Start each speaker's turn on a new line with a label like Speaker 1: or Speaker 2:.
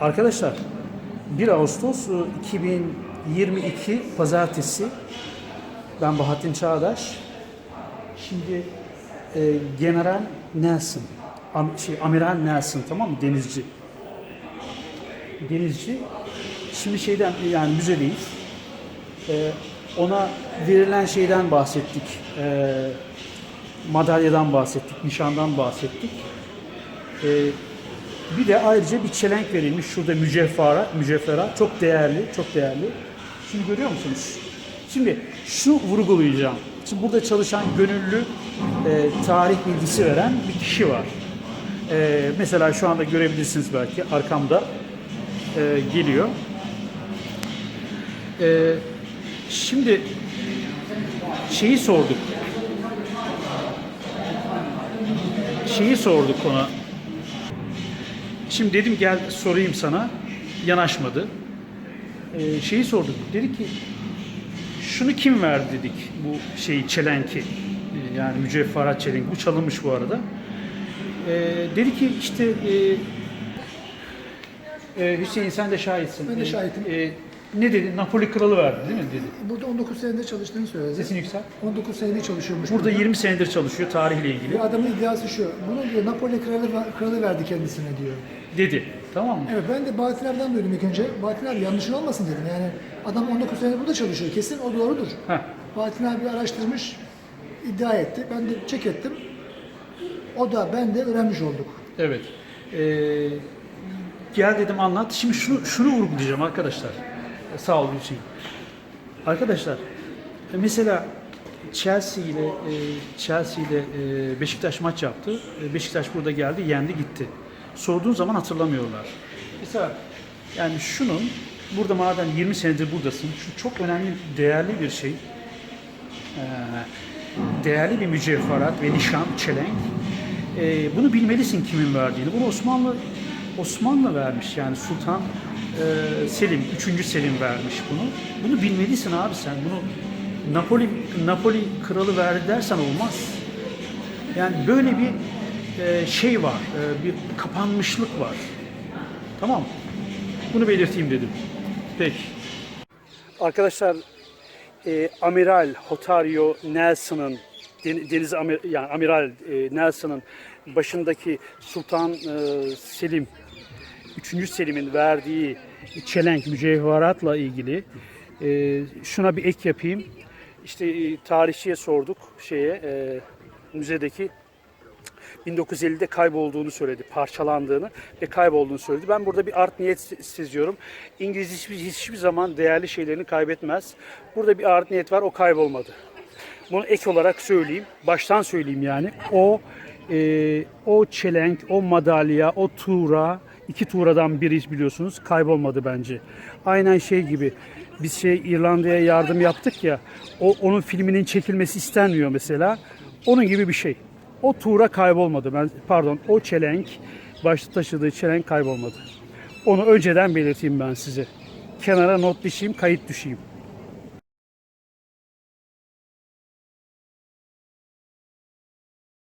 Speaker 1: Arkadaşlar 1 Ağustos e, 2022 Pazartesi ben Bahattin Çağdaş. Şimdi e, General Nelson, Am- şey, Amiral Nelson tamam mı? Denizci. Denizci. Şimdi şeyden yani müzedeyiz. E, ona verilen şeyden bahsettik. E, madalyadan bahsettik, nişandan bahsettik. E, bir de ayrıca bir çelenk verilmiş şurada mücevherat, mücevherat çok değerli, çok değerli. Şimdi görüyor musunuz? Şimdi şu vurgulayacağım. Şimdi burada çalışan gönüllü e, tarih bilgisi veren bir kişi var. E, mesela şu anda görebilirsiniz belki arkamda e, geliyor. E, şimdi şeyi sorduk. Şeyi sorduk ona. Şimdi dedim gel sorayım sana. Yanaşmadı. Ee, şeyi sorduk. Dedi ki şunu kim verdi dedik bu şeyi çelenki. Ee, yani mücevherat çelenki. Bu çalınmış bu arada. Ee, dedi ki işte e, e, Hüseyin sen de şahitsin.
Speaker 2: Ben de şahitim.
Speaker 1: E, ne dedi? Napoli kralı verdi değil mi dedi.
Speaker 2: Burada 19 senedir çalıştığını söyledi.
Speaker 1: Sesini yükselt.
Speaker 2: 19 senedir çalışıyormuş.
Speaker 1: Burada 20 senedir çalışıyor tarihle ilgili.
Speaker 2: Bir adamın iddiası şu. Bunu diyor Napoli kralı, kralı verdi kendisine diyor.
Speaker 1: Dedi. Tamam mı?
Speaker 2: Evet ben de Bahattin abiden duydum ilk önce. Bahattin abi yanlışın olmasın dedim. Yani adam 19 senedir burada çalışıyor. Kesin o doğrudur.
Speaker 1: Heh.
Speaker 2: Bahattin abi araştırmış, iddia etti. Ben de çek ettim. O da ben de öğrenmiş olduk.
Speaker 1: Evet. Ee, gel dedim anlat. Şimdi şunu şunu vurgulayacağım arkadaşlar. Sağ ol Gülçin. Arkadaşlar e, mesela Chelsea ile e, Chelsea ile e, Beşiktaş maç yaptı. Beşiktaş burada geldi, yendi gitti. Sorduğun zaman hatırlamıyorlar. Mesela yani şunun burada madem 20 senedir buradasın, şu çok önemli, değerli bir şey. Değerli bir mücevherat ve nişan, çelenk. Bunu bilmelisin kimin verdiğini. Bunu Osmanlı Osmanlı vermiş yani Sultan e, Selim, 3. Selim vermiş bunu. Bunu bilmelisin abi sen. Bunu Napoli Napoli kralı verdi dersen olmaz. Yani böyle bir e, şey var, e, bir kapanmışlık var. Tamam. Bunu belirteyim dedim. Peki. Arkadaşlar e, Amiral Hotario Nelson'ın den- deniz amir, yani Amiral e, Nelson'ın başındaki Sultan e, Selim 3. Selim'in verdiği çelenk mücevheratla ilgili e, şuna bir ek yapayım. İşte e, tarihçiye sorduk şeye e, müzedeki 1950'de kaybolduğunu söyledi, parçalandığını ve kaybolduğunu söyledi. Ben burada bir art niyet seziyorum. İngiliz hiçbir, hiçbir zaman değerli şeylerini kaybetmez. Burada bir art niyet var, o kaybolmadı. Bunu ek olarak söyleyeyim, baştan söyleyeyim yani. O e, o çelenk, o madalya, o tuğra, iki tuğradan biri biliyorsunuz kaybolmadı bence. Aynen şey gibi biz şey İrlanda'ya yardım yaptık ya, o onun filminin çekilmesi istenmiyor mesela. Onun gibi bir şey. O tuğra kaybolmadı. Ben pardon, o çelenk başta taşıdığı çelenk kaybolmadı. Onu önceden belirteyim ben size. Kenara not düşeyim, kayıt düşeyim.